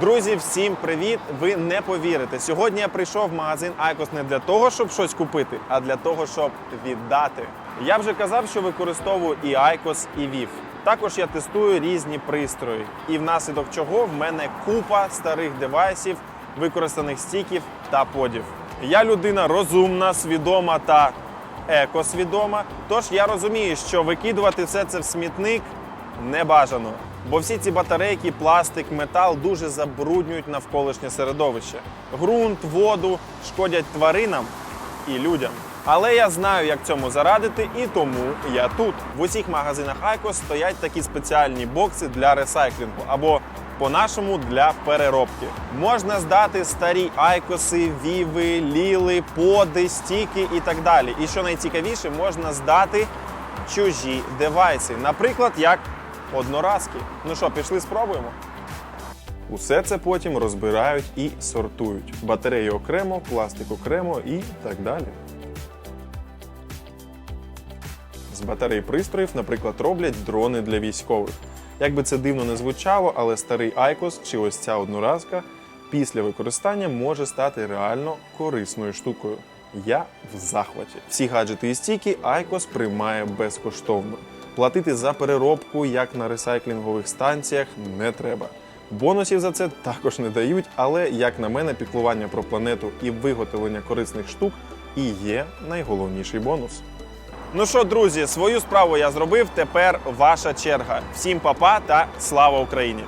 Друзі, всім привіт! Ви не повірите. Сьогодні я прийшов в магазин Айкос не для того, щоб щось купити, а для того, щоб віддати. Я вже казав, що використовую і Айкос, і Вів. Також я тестую різні пристрої, і внаслідок чого в мене купа старих девайсів, використаних стіків та подів. Я людина розумна, свідома та екосвідома. Тож я розумію, що викидувати все це в смітник не бажано. Бо всі ці батарейки, пластик, метал дуже забруднюють навколишнє середовище. Ґрунт, воду шкодять тваринам і людям. Але я знаю, як цьому зарадити, і тому я тут. В усіх магазинах Айкос стоять такі спеціальні бокси для ресайклінгу або по-нашому для переробки. Можна здати старі айкоси, віви, ліли, поди, стіки і так далі. І що найцікавіше, можна здати чужі девайси, наприклад, як одноразки. Ну що, пішли спробуємо? Усе це потім розбирають і сортують. Батареї окремо, пластик окремо і так далі. З батарей пристроїв, наприклад, роблять дрони для військових. Як би це дивно не звучало, але старий Айкос чи ось ця одноразка після використання може стати реально корисною штукою. Я в захваті. Всі гаджети і стійки Айкос приймає безкоштовно. Платити за переробку, як на ресайклінгових станціях, не треба. Бонусів за це також не дають, але, як на мене, піклування про планету і виготовлення корисних штук і є найголовніший бонус. Ну що, друзі, свою справу я зробив. Тепер ваша черга. Всім папа та слава Україні!